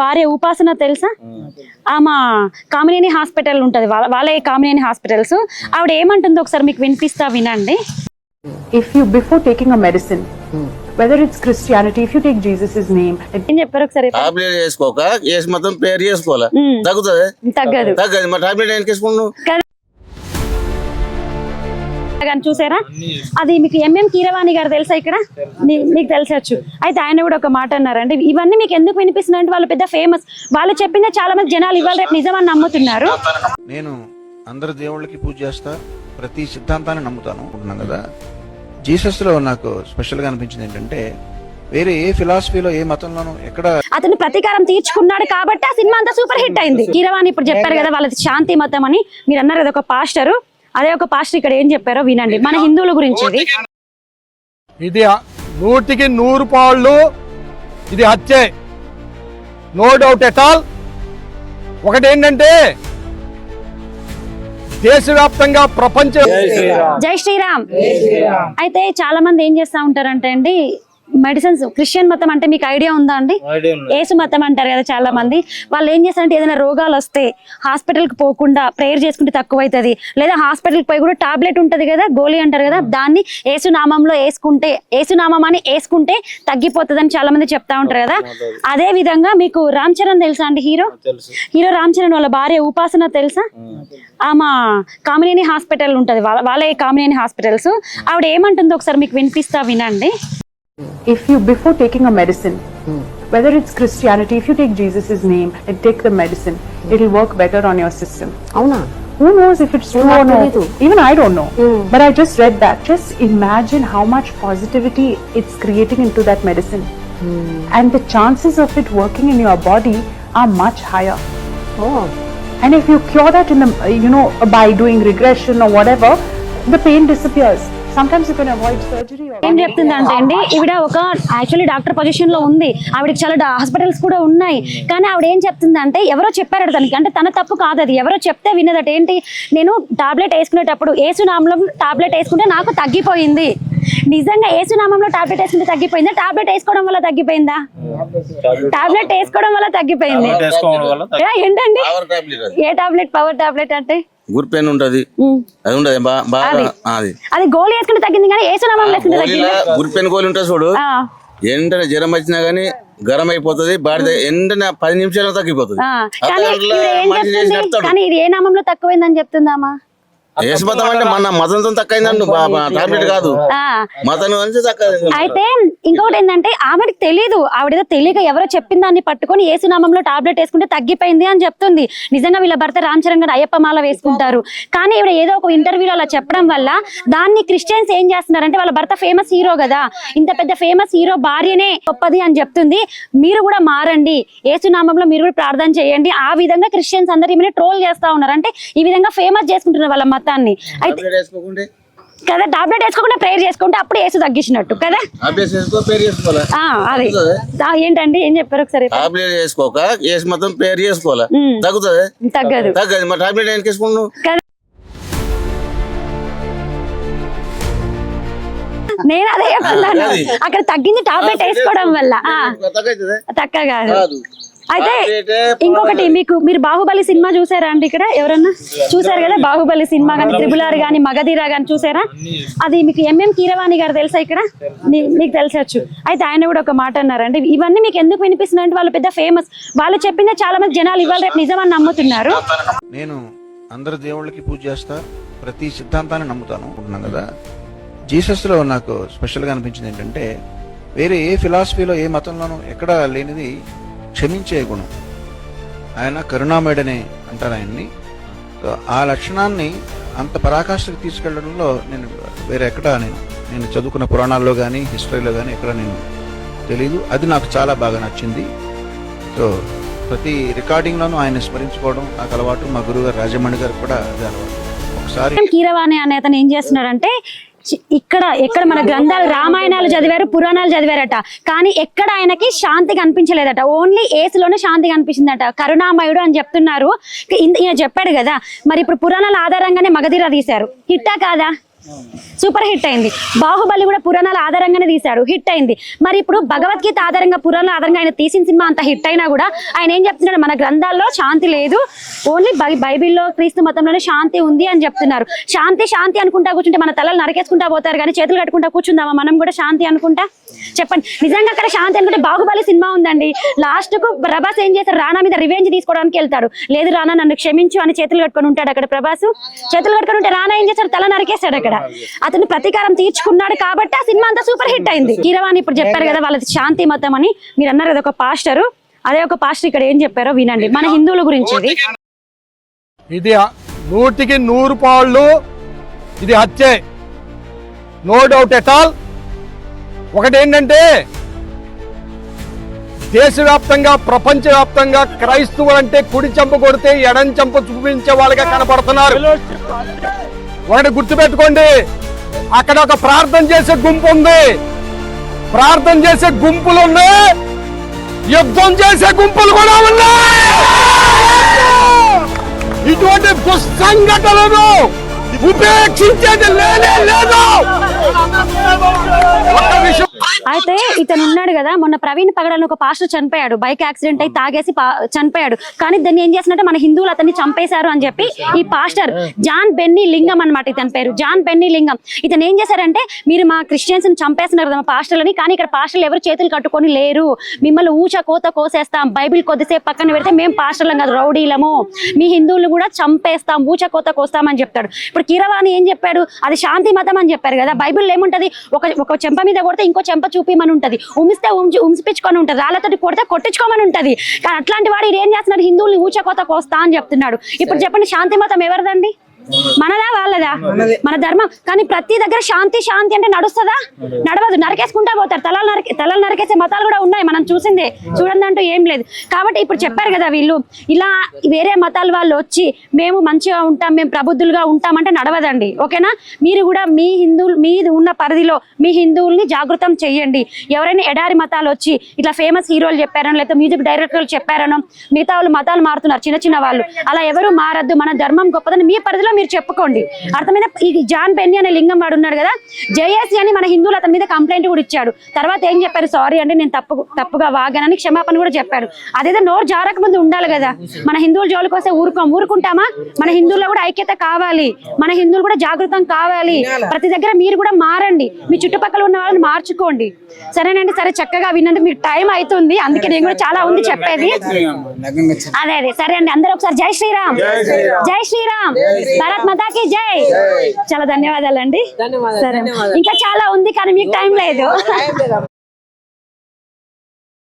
భార్య ఉపాసన తెలుసా? ఆమె కామినేని హాస్పిటల్ ఉంటది. వాళ్ళ వాళ్ళే కామినేని హాస్పిటల్స్. ఆవిడ ఏమంటుందో ఒకసారి మీకు వినిపిస్తా వినండి. If you before taking a medicine whether it's christianity if you take jesus' name and ఏం చెప్పారు ఒకసారి? టాబ్లెట్ వేసుకోక వేసి మొత్తం పేరు చేసుకోవాలి? ఉమ్. తగ్గుతుంది? తగ్గదు. తగ్గదు. మరి టాబ్లెట్ ఎందుకు వేసుకున్నావు కానీ చూసారా? అది మీకు ఎంఎం కీరవాణి గారు తెలుసా ఇక్కడ? మీకు తెలిసొచ్చు. అయితే ఆయన కూడా ఒక మాట అన్నారండి. ఇవన్నీ మీకు ఎందుకు వినిపిస్తున్నాయి అంటే వాళ్ళు పెద్ద ఫేమస్ వాళ్ళు చెప్పిందే చాలా మంది జనాలు ఇవాళ రేపు నిజమని నమ్ముతున్నారు. నేను అందరి దేవుళ్ళకి పూజ చేస్తా. ప్రతి సిద్ధాంతాన్ని నమ్ముతాను. అనుకుంటున్నాను కదా. జీసస్లో నాకు స్పెషల్గా అనిపించింది ఏంటంటే వేరే ఏ ఫిలాసఫీలో ఏ మతంలోనూ ఎక్కడ అతను ప్రతీకారం తీర్చుకున్నాడు కాబట్టి ఆ సినిమా అంతా సూపర్ హిట్ అయింది. కీరవాణి ఇప్పుడు చెప్పారు కదా వాళ్ళది శాంతి మతం అని. మీరు అన్నారు కదా ఒక పాస్టర్. అదే ఒక పాస్టర్ ఇక్కడ ఏం చెప్పారో వినండి. మన హిందువుల గురించి ఇది. ఇది నూటికి నూరు పాళ్ళు ఇది హత్యే. No doubt at all. ఒకటి ఏంటంటే దేశవ్యాప్తంగా ప్రపంచ జై శ్రీరామ్. అయితే చాలా మంది ఏం చేస్తా ఉంటారంటే అండి మెడిసిన్స్ క్రిస్టియన్ మతం అంటే మీకు ఐడియా ఉందా అండి? ఏసు మతం అంటారు కదా చాలా మంది. వాళ్ళు ఏం చేస్తారంటే ఏదైనా రోగాలు వస్తే హాస్పిటల్కి పోకుండా ప్రేయర్ చేసుకుంటే తక్కువ అవుతుంది లేదా హాస్పిటల్కి పోయి కూడా టాబ్లెట్ ఉంటది కదా గోళీ అంటారు కదా దాన్ని ఏసు నామంలో వేసుకుంటే ఏసు నామం అని వేసుకుంటే తగ్గిపోతుందని చాలా మంది చెప్తా ఉంటారు కదా. అదే విధంగా మీకు రామ్ చరణ్ తెలుసా అండి హీరో? హీరో రామ్ చరణ్ వాళ్ళ భార్య ఉపాసన తెలుసా? ఆమె కామినేని హాస్పిటల్ ఉంటది వాళ్ళ వాళ్ళే కామినేని హాస్పిటల్స్. ఆవిడ ఏమంటుందో ఒకసారి మీకు వినిపిస్తా వినండి. if you before taking a medicine whether it's christianity if you take jesus' name and take the medicine it'll work better on your system అవునా who knows if it's true or not even i don't know but i just read that just imagine how much positivity it's creating into that medicine and the chances of it working in your body are much higher oh And if you cure that in the, you know, by doing regression or whatever, the pain disappears. Sometimes you can avoid surgery or. ఏం చెప్తుందంటే అండి ఈవిడ ఒక actually doctor పొజిషన్లో ఉంది. ఆవిడకి చాలా hospitals కూడా ఉన్నాయి. కానీ ఆవిడ ఏం చెప్తుందంటే ఎవరో చెప్పారట తనకి. అంటే తన తప్పు కాదు అది. ఎవరో చెప్తే వినదట ఏంటి? నేను టాబ్లెట్ వేసుకునేటప్పుడు ఏసునామంలో టాబ్లెట్ వేసుకుంటే నాకు తగ్గిపోయింది. నిజంగా ఏసునామంలో టాబ్లెట్ వేసుకుంటే తగ్గిపోయిందా? టాబ్లెట్ వేసుకోవడం వల్ల తగ్గిపోయిందా? టాబ్లెట్ వేసుకోవడం వల్ల తగ్గిపోయింది. ఏంటండి? ఏ టాబ్లెట్? పవర్ టాబ్లెట్ అంటే? గురి పెయిన్ ఉంటది. అది ఉండదు బాగా అది. అది. గోళీ వేసుకుంటే తగ్గింది కానీ వేసుకుంటే గోళీల తగ్గింది. గురి పెయిన్ గోళీ ఉంటుంది చూడు. ఏంటంటే జ్వరం వచ్చినా గానీ గరం అయిపోతుంది బాడిద ఎండనే పది నిమిషాలు తగ్గిపోతుంది. ఏం. కానీ ఇది ఏ నామంలో తక్కువైందని చెప్తుందామా? యేసుమతం అంటే మన మతంతో తక్కువైందండి టాబ్లెట్ కాదు. ఆ. మతం నుంచి తక్కువ అయితే ఇంకొకటి ఏంటంటే ఆవిడకి తెలియదు ఆవిడేదో తెలియక ఎవరో చెప్పిన దాన్ని పట్టుకొని ఏసునామంలో టాబ్లెట్ వేసుకుంటే తగ్గిపోయింది అని చెప్తుంది. నిజంగా వీళ్ళ భర్త రామ్ చరణ్ గారు అయ్యప్ప మాల వేసుకుంటారు. కానీ ఈవిడ ఏదో ఒక ఇంటర్వ్యూలో అలా చెప్పడం వల్ల దాన్ని క్రిస్టియన్స్ ఏం చేస్తున్నారంటే వాళ్ళ భర్త ఫేమస్ హీరో కదా ఇంత పెద్ద ఫేమస్ హీరో భార్యనే గొప్పది అని చెప్తుంది. మీరు కూడా మారండి ఏసునామంలో మీరు కూడా ప్రార్థన చేయండి. ఆ విధంగా క్రిస్టియన్స్ అందరు ఈమె ట్రోల్ చేస్తా ఉన్నారు. అంటే ఈ విధంగా ఫేమస్ చేసుకుంటున్నారు వాళ్ళ మతాన్ని అయితే కదా టాబ్లెట్ వేసుకోకుండా ప్రేయర్ చేసుకుంటే అప్పుడు ఏసు తగ్గించినట్టు కదా? అదే. ఏంటండి ఏం చెప్పారు ఒకసారి? టాబ్లెట్ వేసుకోక వేసి మొత్తం పేరు చేసుకోవాలి. తగ్గుతుంది? తగ్గదు. తగ్గదు మరి టాబ్లెట్ కదా. నేను అదే చెప్తున్నాను. అక్కడ తగ్గింది టాబ్లెట్ వేసుకోవడం వల్ల. కాదు కాదు. అయితే ఇంకొకటి మీకు మీరు బాహుబలి సినిమా చూసారా అండి ఇక్కడ? ఎవరన్నా? చూసారు? కదా బాహుబలి సినిమా కానీ త్రిబుల్ ఆర్ కానీ మగధీర కానీ చూసారా? అది మీకు ఎంఎం కీరవాణి గారు తెలుసా ఇక్కడ? మీకు తెలిసొచ్చు. అయితే ఆయన కూడా ఒక మాట అన్నారండి. ఇవన్నీ మీకు ఎందుకు వినిపిస్తున్నాయి అంటే వాళ్ళు పెద్ద ఫేమస్. వాళ్ళు చెప్పిందే చాలా మంది జనాలు ఇవాళ రేపు నిజమని నమ్ముతున్నారు. నేను అందరి దేవుళ్ళకి పూజ చేస్తా ప్రతి సిద్ధాంతాన్ని నమ్ముతాను అనుకుంటున్నాను కదా. జీసస్లో నాకు స్పెషల్గా అనిపించింది ఏంటంటే వేరే ఏ ఫిలాసఫీలో ఏ మతంలోనూ ఎక్కడ లేనిది క్షమించే గుణం. ఆయన కరుణామయుడనే అంటారు ఆయన్ని. సో ఆ లక్షణాన్ని అంత పరాకాష్ఠకు తీసుకెళ్ళడంలో నేను వేరే ఎక్కడ నేను నేను చదువుకున్న పురాణాల్లో కానీ హిస్టరీలో కానీ ఎక్కడ నేను తెలీదు. అది నాకు చాలా బాగా నచ్చింది. సో ప్రతి రికార్డింగ్లోనూ ఆయన స్మరించుకోవడం నాకు అలవాటు. మా గురువు గారు రాజమణి గారు కూడా అది అలవాటు. ఒకసారి కీరవాణి అనే అతను ఏం చేస్తున్నాడంటే ఇక్కడ ఎక్కడ మన గ్రంథాలు రామాయణాలు చదివారు పురాణాలు చదివారట. కానీ ఎక్కడ ఆయనకి శాంతి కనిపించలేదట. ఓన్లీ ఏసులోనే శాంతి కనిపించిందట. కరుణామయుడు అని చెప్తున్నారు. ఈయన చెప్పాడు కదా మరి ఇప్పుడు పురాణాల ఆధారంగానే మగధీర తీశారు. హిట్టా కాదా? సూపర్ హిట్ అయింది. బాహుబలి కూడా పురాణాల ఆధారంగానే తీశాడు. హిట్ అయింది. మరి ఇప్పుడు భగవద్గీత ఆధారంగా పురాణాల ఆధారంగా ఆయన తీసిన సినిమా అంత హిట్ అయినా కూడా ఆయన ఏం చెప్తున్నాడు? మన గ్రంథాల్లో శాంతి లేదు. ఓన్లీ బై- బైబిల్లో క్రీస్తు మతంలోనే శాంతి ఉంది అని చెప్తున్నారు. శాంతి శాంతి అనుకుంటా కూర్చుంటే మన తలలు నరికేసుకుంటా పోతారు కానీ చేతులు కట్టుకుంటా కూర్చుందామా? మనం కూడా శాంతి అనుకుంటా? చెప్పండి. నిజంగా అక్కడ శాంతి అనుకుంటే బాహుబలి సినిమా ఉందండి. లాస్ట్కు ప్రభాస్ ఏం చేస్తారు రానా మీద రివెంజ్ తీసుకోవడానికి వెళ్తాడు. లేదు రానా నన్ను క్షమించు అని చేతులు కట్టుకొని ఉంటాడు అక్కడ ప్రభాస్. చేతులు కట్టుకొని ఉంటే రానా ఏం చేస్తాడు తల నరికేస్తాడు అక్కడ. అతను ప్రతీకారం తీర్చుకున్నాడు కాబట్టి ఆ సినిమా అంతా సూపర్ హిట్ అయింది. కీరవాణి ఇప్పుడు చెప్పారు కదా వాళ్ళది శాంతి మతం అని. మీరు అన్నారు కదా ఒక పాస్టరు. అదే ఒక పాస్టర్ ఇక్కడ ఏం చెప్పారో వినండి. మన హిందువుల గురించి ఇది. ఇది నూటికి నూరు పాళ్ళు ఇది హత్యే. నో డౌట్ ఎట్ ఆల్ ఒకటి ఏంటంటే దేశవ్యాప్తంగా ప్రపంచవ్యాప్తంగా క్రైస్తవులు అంటే కుడి చెంప కొడితే ఎడం చెంప చూపించే వాళ్ళగా కనపడుతున్నారు. ఒకటి గుర్తుపెట్టుకోండి. అక్కడ ఒక ప్రార్థన చేసే గుంపు ఉంది. ప్రార్థన చేసే గుంపులు ఉన్నాయి. యుద్ధం చేసే గుంపులు కూడా ఉన్నాయి. ఇటువంటి దుస్సంఘటనను ఉపేక్షించేది లేనే లేదు. ఒక్క విషయం అయితే ఇతను ఉన్నాడు కదా మొన్న ప్రవీణ్ పగడని ఒక పాస్టర్ చనిపోయాడు బైక్ యాక్సిడెంట్ అయి తాగేసి పా- చనిపోయాడు. కానీ దాన్ని ఏం చేసినట్టే మన హిందువులు అతన్ని చంపేశారు అని చెప్పి ఈ పాస్టర్ జాన్ బెన్నీ లింగం అన్నమాట ఇతని పేరు జాన్ బెన్నీ లింగం. ఇతను ఏం చేశారంటే మీరు మా క్రిస్టియన్స్ని చంపేస్తున్నారు కదా మా పాస్టర్లని కానీ ఇక్కడ పాస్టర్లు ఎవరు చేతులు కట్టుకొని లేరు. మిమ్మల్ని ఊచ కోత కోసేస్తాం బైబిల్ కొద్దిసేపు పక్కన పెడితే మేము పాస్టర్లం కాదు రౌడీలము. మీ హిందువులు కూడా చంపేస్తాం ఊచ కోత కోస్తామని చెప్తాడు. ఇప్పుడు కీరవాణి ఏం చెప్పాడు? అది శాంతి మతం అని చెప్పారు కదా బైబిల్ ఏముంటది? ఒక ఒక చెంప మీద కొడితే ఇంకో చెంప చూపిమని ఉంటది ఉమిస్తే ఉమ్చి ఉమ్సిపించుకొని ఉంటది రాళ్ళతోటి కొడితే కొట్టించుకోమని ఉంటది కానీ అట్లాంటి వాడు ఏం చేస్తున్నాడు? హిందువుల్ని ఊచ కోత కోస్తా అని చెప్తున్నాడు. ఇప్పుడు చెప్పండి శాంతి మతం ఎవరిదండి? మనదా వాళ్ళదా? మన ధర్మం. కానీ ప్రతి దగ్గర శాంతి శాంతి అంటే నడుస్తుందా? నడవదు. నరికేసుకుంటా పోతారు. తలలు నరికే తలలు నరికేసే మతాలు కూడా ఉన్నాయి. మనం చూసిందే. చూడండి అంటూ ఏం లేదు. కాబట్టి ఇప్పుడు చెప్పారు కదా వీళ్ళు ఇలా వేరే మతాల వాళ్ళు వచ్చి మేము మంచిగా ఉంటాం మేము ప్రబుద్ధులుగా ఉంటామంటే నడవదండి. ఓకేనా? మీరు కూడా మీ హిందువులు మీ ఉన్న పరిధిలో మీ హిందువుల్ని జాగృతం చెయ్యండి. ఎవరైనా ఎడారి మతాలు వచ్చి ఇట్లా ఫేమస్ హీరోలు చెప్పారనో లేకపోతే మ్యూజిక్ డైరెక్టర్లు చెప్పారనో మిగతా వాళ్ళు మతాలు మారుతున్నారు. చిన్న చిన్న వాళ్ళు. అలా ఎవరు మారద్దు. మన ధర్మం గొప్పదని మీ పరిధిలో మీరు చెప్పుకోండి. అర్థమైన ఈ జాన్ బెన్ని అనే లింగం వాడు ఉన్నాడు కదా జేఎస్సీ అని మన హిందువులు అతని మీద కంప్లైంట్ కూడా ఇచ్చాడు. తర్వాత ఏం చెప్పారు? సారీ అంటే నేను తప్పు తప్పుగా వాగానని క్షమాపణ కూడా చెప్పాడు. అదేదో నోరు జారక ముందు ఉండాలి కదా. మన హిందువుల జోలికి వస్తే ఊరుకోం. ఊరుకుంటామా? మన హిందువుల్లో కూడా ఐక్యత కావాలి. మన హిందువులు కూడా జాగృతం కావాలి. ప్రతి దగ్గర మీరు కూడా మారండి. మీ చుట్టుపక్కల ఉన్న వాళ్ళని మార్చుకోండి. సరేనండి సరే చక్కగా విన్నందుకు మీకు టైం అవుతుంది. అందుకే నేను కూడా చాలా ఉంది చెప్పేది. అదే అదే. సరే అండి అందరూ ఒకసారి జై శ్రీరామ్. జై శ్రీరామ్. భారత్ మాతాకి జై. చాలా ధన్యవాదాలండి. సరే. ఇంకా చాలా ఉంది కానీ మీకు టైం లేదు.